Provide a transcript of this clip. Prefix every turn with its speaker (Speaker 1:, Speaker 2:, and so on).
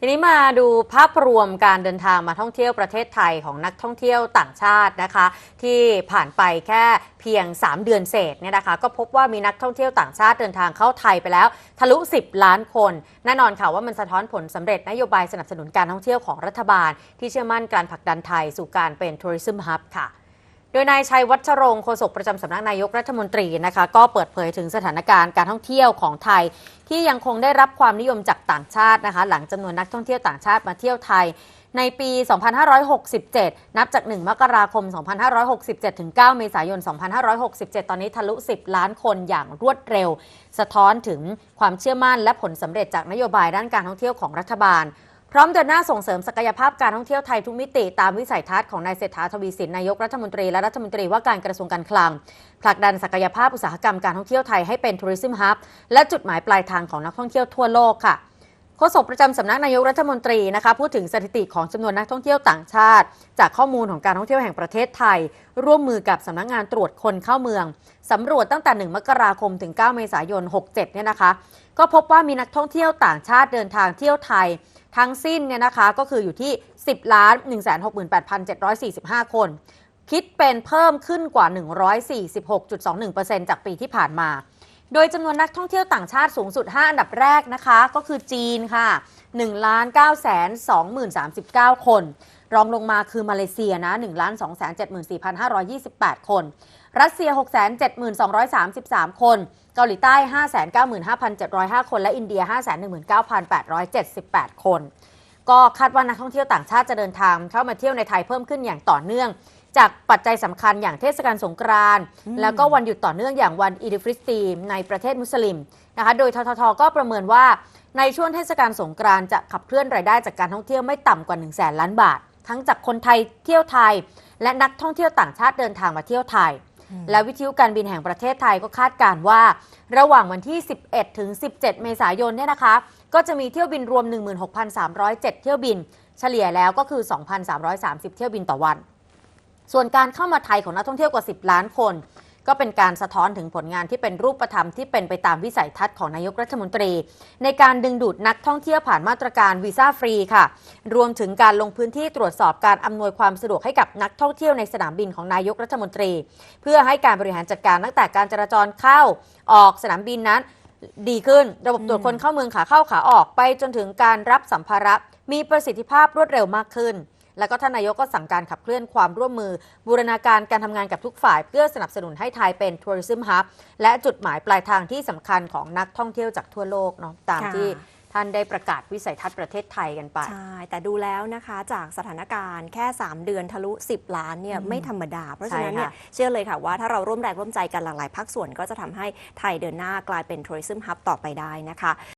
Speaker 1: ทีนี้มาดูภาพรวมการเดินทางมาท่องเที่ยวประเทศไทยของนักท่องเที่ยวต่างชาตินะคะ ที่ผ่านไปแค่เพียง 3 เดือนเศษเนี่ยนะคะ ก็พบว่ามีนักท่องเที่ยวต่างชาติเดินทางเข้าไทยไปแล้ว ทะลุ 10 ล้านคน แน่นอนค่ะว่ามันสะท้อนผลสำเร็จนโยบายสนับสนุนการท่องเที่ยวของรัฐบาล ที่เชื่อมั่นการผลักดันไทยสู่การเป็น tourism hub ค่ะ โดยนายชัยวัชรงค์โฆษกประจำสำนักนายกรัฐมนตรีนะคะ ก็เปิดเผยถึงสถานการณ์การท่องเที่ยวของไทย ที่ยังคงได้รับความนิยมจากต่างชาตินะคะ หลังจำนวนนักท่องเที่ยวต่างชาติมาเที่ยวไทย ในปี 2567 นับจาก 1 มกราคม 2567 ถึง 9 เมษายน 2567 ตอนนี้ทะลุ 10 ล้านคนอย่างรวดเร็ว สะท้อนถึงความเชื่อมั่นและผลสำเร็จจากนโยบายด้านการท่องเที่ยวของรัฐบาล พร้อมเดินหน้าส่งเสริมศักยภาพการท่องเที่ยวไทยทุกมิติ ตามวิสัยทัศน์ของนายเศรษฐาทวีสินนายกรัฐมนตรีและรัฐมนตรีว่าการกระทรวงการคลัง ผลักดันศักยภาพอุตสาหกรรมการท่องเที่ยวไทยให้เป็น tourism hub และจุดหมายปลายทางของนักท่องเที่ยวทั่วโลกค่ะโฆษกประจำสำนักนายกรัฐมนตรีนะคะพูดถึงสถิติของจำนวนนักท่องเที่ยวต่างชาติ จากข้อมูลของการท่องเที่ยวแห่งประเทศไทย ร่วมมือกับสำนักงานตรวจคนเข้าเมืองสำรวจตั้งแต่ 1 มกราคมถึง 9 เมษายน 67 เนี่ยนะคะ ก็พบว่ามีนักท่องเที่ยวต่างชาติเดินทางเที่ยวไทย ทั้งสิ้นเนี่ยนะคะก็คืออยู่ที่ 10ล้าน168,745 คน คิดเป็นเพิ่มขึ้นกว่า 146.21%จากปีที่ผ่านมา โดยจำนวนนักท่องเที่ยวต่างชาติสูงสุด 5 อันดับแรกนะคะ ก็คือจีนค่ะ1ล้าน9 2 0 3 9 คน รองลงมาคือมาเลเซียนะ1ล้าน2แสน74,528 คน รัสเซีย 6 7 2 3 3 คน เกาหลีใต้ 595,705 คน และอินเดีย 519,878 คน ก็คาดว่านักท่องเที่ยวต่างชาติจะเดินทางเข้ามาเที่ยวในไทยเพิ่มขึ้นอย่างต่อเนื่องจากปัจจัยสำคัญอย่างเทศกาลสงกรานต์แล้วก็วันหยุดต่อเนื่องอย่างวันอีดิฟริสตีมในประเทศมุสลิมนะคะ โดยทททก็ประเมินว่าในช่วงเทศกาลสงกรานต์จะขับเคลื่อนรายได้จากการท่องเที่ยวไม่ต่ำกว่า1 0 0 0 0แสนล้านบาท ทั้งจากคนไทยเที่ยวไทย และนักท่องเที่ยวต่างชาติเดินทางมาเที่ยวไทย และวิทยุการบินแห่งประเทศไทยก็คาดการณ์ว่า ระหว่างวันที่ 11 ถึง 17 เมษายนเนี่ยนะคะ ก็จะมีเที่ยวบินรวม 16,307 เที่ยวบิน เฉลี่ยแล้วก็คือ 2,330 เที่ยวบินต่อวัน ส่วนการเข้ามาไทยของนักท่องเที่ยวกว่า 10 ล้านคน ก็เป็นการสะท้อนถึงผลงานที่เป็นรูปธรรมที่เป็นไปตามวิสัยทัศน์ของนายกรัฐมนตรี ในการดึงดูดนักท่องเที่ยวผ่านมาตรการวีซ่าฟรีค่ะ รวมถึงการลงพื้นที่ตรวจสอบการอำนวยความสะดวกให้กับนักท่องเที่ยวในสนามบินของนายกรัฐมนตรี เพื่อให้การบริหารจัดการตั้งแต่การจราจรเข้าออกสนามบินนั้น ดีขึ้นระบบตรวจคนเข้าเมืองขาเข้าขาออกไปจนถึงการรับสัมภาระมีประสิทธิภาพรวดเร็วมากขึ้น แล้วก็ท่านนายกก็สั่งการขับเคลื่อนความร่วมมือ บูรณาการการทำงานกับทุกฝ่าย เพื่อสนับสนุนให้ไทยเป็น tourism hub และจุดหมายปลายทางที่สำคัญของนักท่องเที่ยวจากทั่วโลกเนาะตาม
Speaker 2: ค่ะ
Speaker 1: ที่ท่านได้ประกาศวิสัยทัศน์ประเทศไทยกันไป
Speaker 2: ใช่ แต่ดูแล้วนะคะจากสถานการณ์แค่ 3 เดือนทะลุ 10 ล้านเนี่ย
Speaker 1: อืม
Speaker 2: ไม่ธรรมดา เพราะฉะนั้น
Speaker 1: ใช่
Speaker 2: เนี่ย
Speaker 1: ค่ะ
Speaker 2: เชื่อเลยค่ะว่าถ้าเราร่วมแรงร่วมใจกันหลากหลายภาคส่วนก็จะทำให้ไทยเดินหน้ากลายเป็น tourism hub ต่อไปได้นะคะ